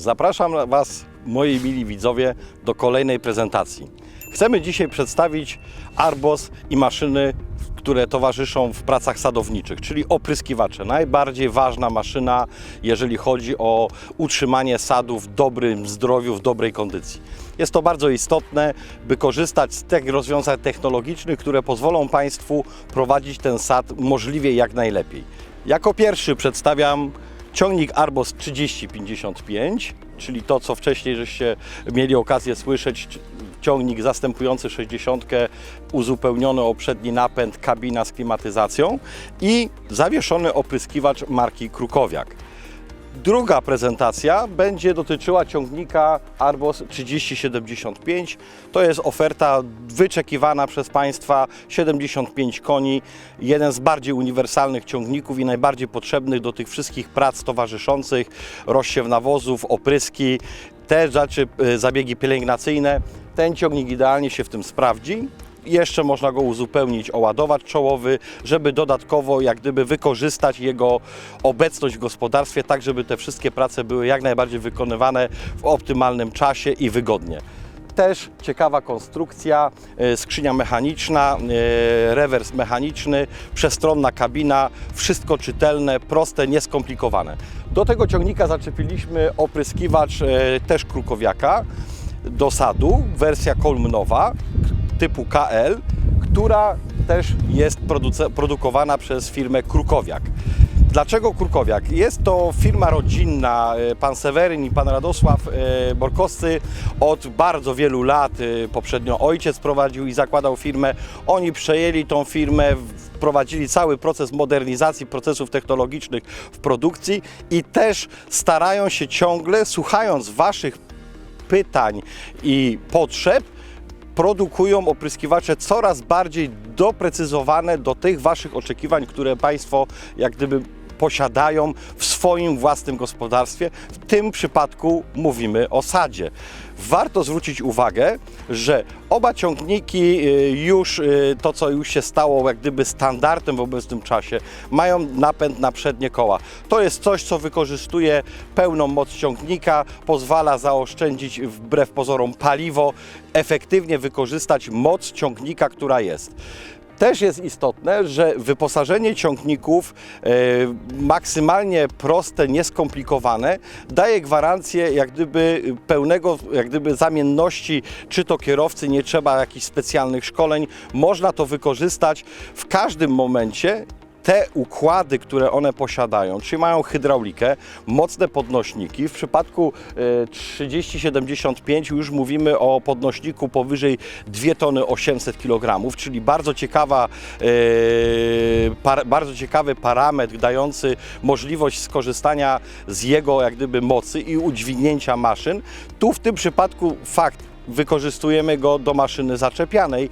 Zapraszam Was, moi mili widzowie, do kolejnej prezentacji. Chcemy dzisiaj przedstawić Arbos i maszyny, które towarzyszą w pracach sadowniczych, czyli opryskiwacze. Najbardziej ważna maszyna, jeżeli chodzi o utrzymanie sadu w dobrym zdrowiu, w dobrej kondycji. Jest to bardzo istotne, by korzystać z tych rozwiązań technologicznych, które pozwolą Państwu prowadzić ten sad możliwie jak najlepiej. Jako pierwszy przedstawiam ciągnik Arbos 3055, czyli to, co wcześniej żeście mieli okazję słyszeć, ciągnik zastępujący 60, uzupełniony o przedni napęd, kabina z klimatyzacją i zawieszony opryskiwacz marki Krukowiak. Druga prezentacja będzie dotyczyła ciągnika Arbos 3075. To jest oferta wyczekiwana przez Państwa, 75 koni, jeden z bardziej uniwersalnych ciągników i najbardziej potrzebnych do tych wszystkich prac towarzyszących, rozsiew nawozów, opryski, te rzeczy, y, zabiegi pielęgnacyjne. Ten ciągnik idealnie się w tym sprawdzi. Jeszcze można go uzupełnić o ładowacz czołowy, żeby dodatkowo jak gdyby wykorzystać jego obecność w gospodarstwie, tak żeby te wszystkie prace były jak najbardziej wykonywane w optymalnym czasie i wygodnie. Też ciekawa konstrukcja, e, skrzynia mechaniczna, e, rewers mechaniczny, przestronna kabina, wszystko czytelne, proste, nieskomplikowane. Do tego ciągnika zaczepiliśmy opryskiwacz e, też krukowiaka do sadu, wersja kolumnowa typu KL, która też jest produkowana przez firmę Krukowiak. Dlaczego Krukowiak? Jest to firma rodzinna. e, Pan Seweryn i pan Radosław e, Borkowscy od bardzo wielu lat, e, poprzednio ojciec prowadził i zakładał firmę. Oni przejęli tą firmę, wprowadzili cały proces modernizacji procesów technologicznych w produkcji i też starają się ciągle, słuchając Waszych pytań i potrzeb, produkują opryskiwacze coraz bardziej doprecyzowane do tych Waszych oczekiwań, które Państwo jak gdyby posiadają w swoim własnym gospodarstwie. W tym przypadku mówimy o sadzie. Warto zwrócić uwagę, że oba ciągniki y, już, y, to co już się stało jak gdyby standardem w obecnym czasie, mają napęd na przednie koła. To jest coś, co wykorzystuje pełną moc ciągnika, pozwala zaoszczędzić wbrew pozorom paliwo, efektywnie wykorzystać moc ciągnika, która jest. Też jest istotne, że wyposażenie ciągników e, maksymalnie proste, nieskomplikowane daje gwarancję jak gdyby pełnego jak gdyby zamienności, czy to kierowcy, nie trzeba jakichś specjalnych szkoleń, można to wykorzystać w każdym momencie te układy, które one posiadają, czyli mają hydraulikę, mocne podnośniki. W przypadku e, 3075 już mówimy o podnośniku powyżej 2 tony 800 kg, czyli bardzo ciekawa, e, bardzo ciekawy parametr dający możliwość skorzystania z jego jak gdyby mocy i udźwignięcia maszyn. Tu w tym przypadku fakt wykorzystujemy go do maszyny zaczepianej.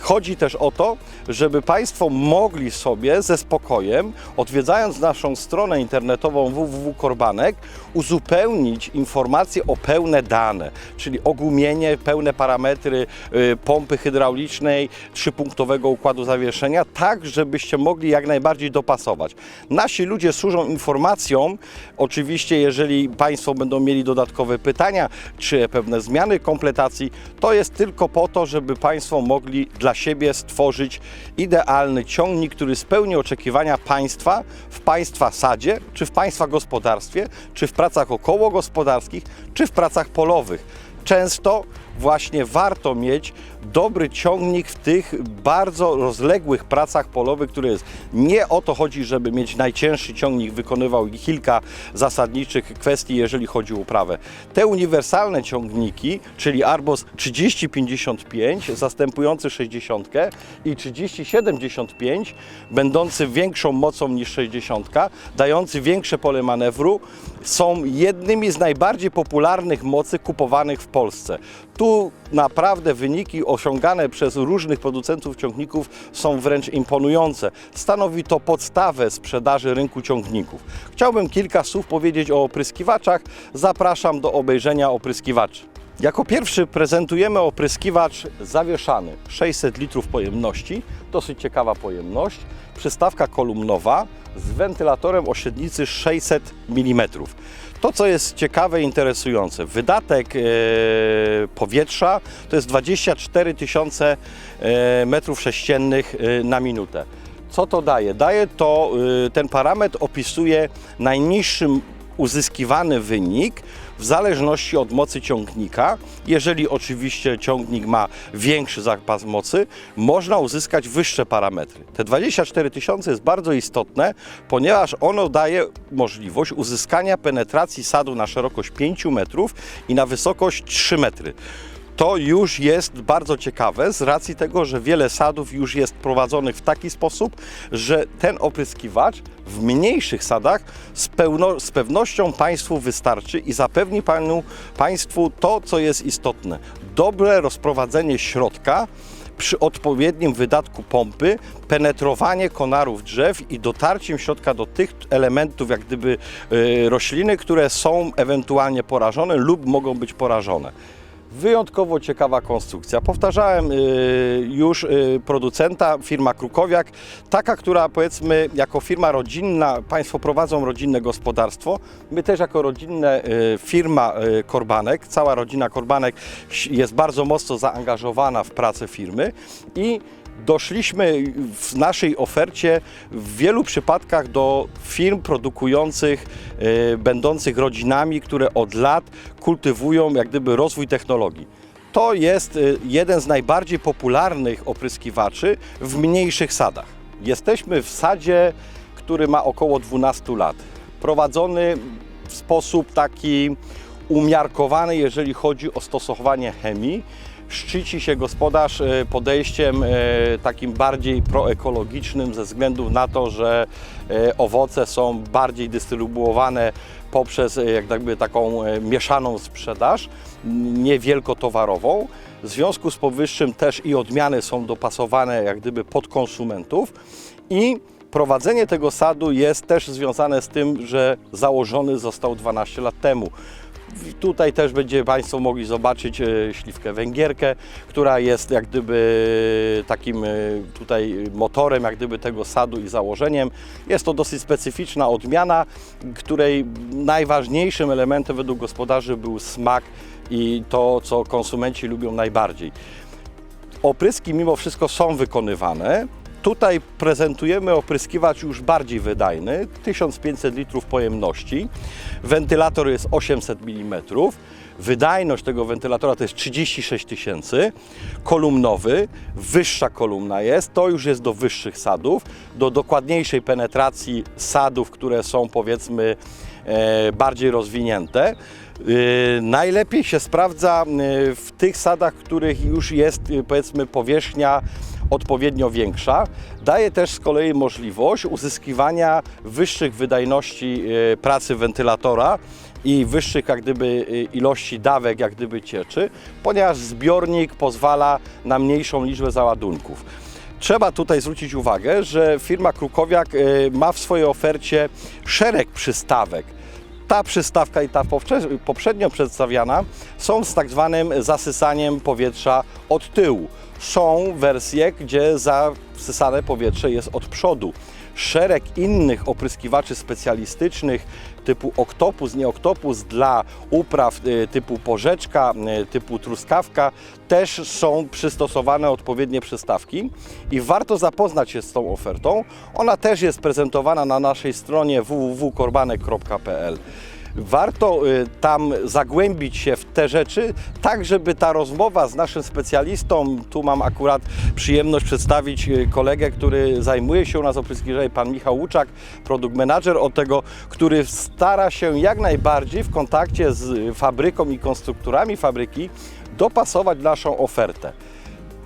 Chodzi też o to, żeby Państwo mogli sobie ze spokojem, odwiedzając naszą stronę internetową www.korbanek, uzupełnić informacje o pełne dane, czyli ogumienie, pełne parametry y, pompy hydraulicznej, trzypunktowego układu zawieszenia, tak żebyście mogli jak najbardziej dopasować. Nasi ludzie służą informacjom, oczywiście jeżeli Państwo będą mieli dodatkowe pytania, czy pewne zmiany kompletacji, to jest tylko po to, żeby Państwo mogli dla siebie stworzyć idealny ciągnik, który spełni oczekiwania Państwa w Państwa sadzie, czy w Państwa gospodarstwie, czy w pracach okołogospodarskich, czy w pracach polowych. Często właśnie warto mieć dobry ciągnik w tych bardzo rozległych pracach polowych, które jest. Nie o to chodzi, żeby mieć najcięższy ciągnik, wykonywał kilka zasadniczych kwestii, jeżeli chodzi o uprawę. Te uniwersalne ciągniki, czyli Arbos 3055, zastępujący 60 i 3075, będący większą mocą niż 60, dający większe pole manewru, są jednymi z najbardziej popularnych mocy kupowanych w Polsce. Tu naprawdę wyniki osiągane przez różnych producentów ciągników są wręcz imponujące. Stanowi to podstawę sprzedaży rynku ciągników. Chciałbym kilka słów powiedzieć o opryskiwaczach. Zapraszam do obejrzenia opryskiwaczy. Jako pierwszy prezentujemy opryskiwacz zawieszany, 600 litrów pojemności, dosyć ciekawa pojemność, przystawka kolumnowa z wentylatorem o średnicy 600 mm. To, co jest ciekawe i interesujące, wydatek e, powietrza to jest 24 tysiące e, metrów sześciennych e, na minutę. Co to daje? Daje to, ten parametr opisuje najniższy uzyskiwany wynik w zależności od mocy ciągnika. Jeżeli oczywiście ciągnik ma większy zapas mocy, można uzyskać wyższe parametry. Te 24 tysiące jest bardzo istotne, ponieważ ono daje możliwość uzyskania penetracji sadu na szerokość 5 metrów i na wysokość 3 metry. To już jest bardzo ciekawe z racji tego, że wiele sadów już jest prowadzonych w taki sposób, że ten opryskiwacz w mniejszych sadach z, pełno, z pewnością Państwu wystarczy i zapewni panu, Państwu to, co jest istotne. Dobre rozprowadzenie środka przy odpowiednim wydatku pompy, penetrowanie konarów drzew i dotarciem środka do tych elementów, jak gdyby y, rośliny, które są ewentualnie porażone lub mogą być porażone. Wyjątkowo ciekawa konstrukcja. Powtarzałem y, już y, producenta, firma Krukowiak, taka, która powiedzmy jako firma rodzinna, Państwo prowadzą rodzinne gospodarstwo, my też jako rodzinne y, firma Korbanek, cała rodzina Korbanek jest bardzo mocno zaangażowana w pracę firmy i doszliśmy w naszej ofercie w wielu przypadkach do firm produkujących, e, będących rodzinami, które od lat kultywują jak gdyby rozwój technologii. To jest e, jeden z najbardziej popularnych opryskiwaczy w mniejszych sadach. Jesteśmy w sadzie, który ma około 12 lat. Prowadzony w sposób taki umiarkowany, jeżeli chodzi o stosowanie chemii. Szczyci się gospodarz e, podejściem e, takim bardziej proekologicznym ze względu na to, że e, owoce są bardziej dystrybuowane poprzez jak gdyby taką mieszaną sprzedaż, niewielkotowarową. W związku z powyższym też i odmiany są dopasowane jak gdyby pod konsumentów i prowadzenie tego sadu jest też związane z tym, że założony został 12 lat temu. Tutaj też będzie Państwo mogli zobaczyć e, śliwkę węgierkę, która jest jak gdyby takim e, tutaj motorem jak gdyby tego sadu i założeniem. Jest to dosyć specyficzna odmiana, której najważniejszym elementem według gospodarzy był smak i to, co konsumenci lubią najbardziej. Opryski mimo wszystko są wykonywane. Tutaj prezentujemy opryskiwacz już bardziej wydajny, 1500 litrów pojemności. Wentylator jest 800 mm. Wydajność tego wentylatora to jest 36 tysięcy. Kolumnowy, wyższa kolumna jest, to już jest do wyższych sadów, do dokładniejszej penetracji sadów, które są powiedzmy e, bardziej rozwinięte. Yy, Najlepiej się sprawdza yy, w tych sadach, których już jest powiedzmy powierzchnia odpowiednio większa. Daje też z kolei możliwość uzyskiwania wyższych wydajności yy, pracy wentylatora i wyższych jak gdyby yy, ilości dawek jak gdyby cieczy, ponieważ zbiornik pozwala na mniejszą liczbę załadunków. Trzeba tutaj zwrócić uwagę, że firma Krukowiak yy, ma w swojej ofercie szereg przystawek ta przystawka i ta poprze- poprzednio przedstawiana są z tak zwanym zasysaniem powietrza od tyłu. Są wersje, gdzie zasysane powietrze jest od przodu. Szereg innych opryskiwaczy specjalistycznych typu oktopus, nie oktopus dla upraw y, typu porzeczka, y, typu truskawka też są przystosowane odpowiednie przystawki i warto zapoznać się z tą ofertą. Ona też jest prezentowana na naszej stronie www.korbanek.pl warto y, tam zagłębić się w te rzeczy, tak żeby ta rozmowa z naszym specjalistą, tu mam akurat przyjemność przedstawić y, kolegę, który zajmuje się u nas opryskiwaczami, pan Michał Łuczak, produkt manager od tego, który stara się jak najbardziej w kontakcie z fabryką i konstruktorami fabryki dopasować naszą ofertę.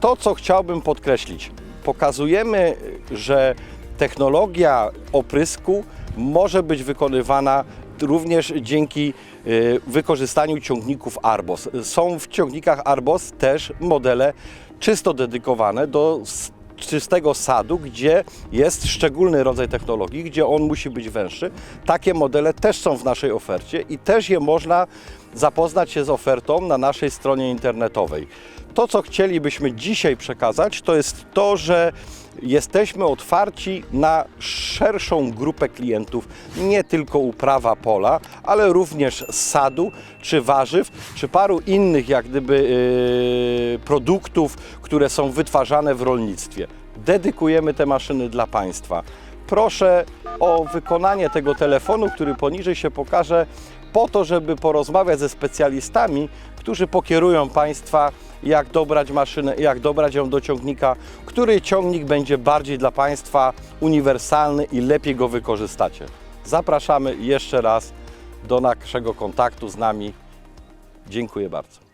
To, co chciałbym podkreślić, pokazujemy, że technologia oprysku może być wykonywana również dzięki y, wykorzystaniu ciągników Arbos. Są w ciągnikach Arbos też modele czysto dedykowane do czystego sadu, gdzie jest szczególny rodzaj technologii, gdzie on musi być węższy. Takie modele też są w naszej ofercie i też je można zapoznać się z ofertą na naszej stronie internetowej. To, co chcielibyśmy dzisiaj przekazać, to jest to, że Jesteśmy otwarci na szerszą grupę klientów, nie tylko uprawa pola, ale również sadu, czy warzyw, czy paru innych jak gdyby yy, produktów, które są wytwarzane w rolnictwie. Dedykujemy te maszyny dla Państwa. Proszę o wykonanie tego telefonu, który poniżej się pokaże, po to, żeby porozmawiać ze specjalistami, którzy pokierują Państwa, jak dobrać maszynę, jak dobrać ją do ciągnika, który ciągnik będzie bardziej dla Państwa uniwersalny i lepiej go wykorzystacie. Zapraszamy jeszcze raz do naszego kontaktu z nami. Dziękuję bardzo.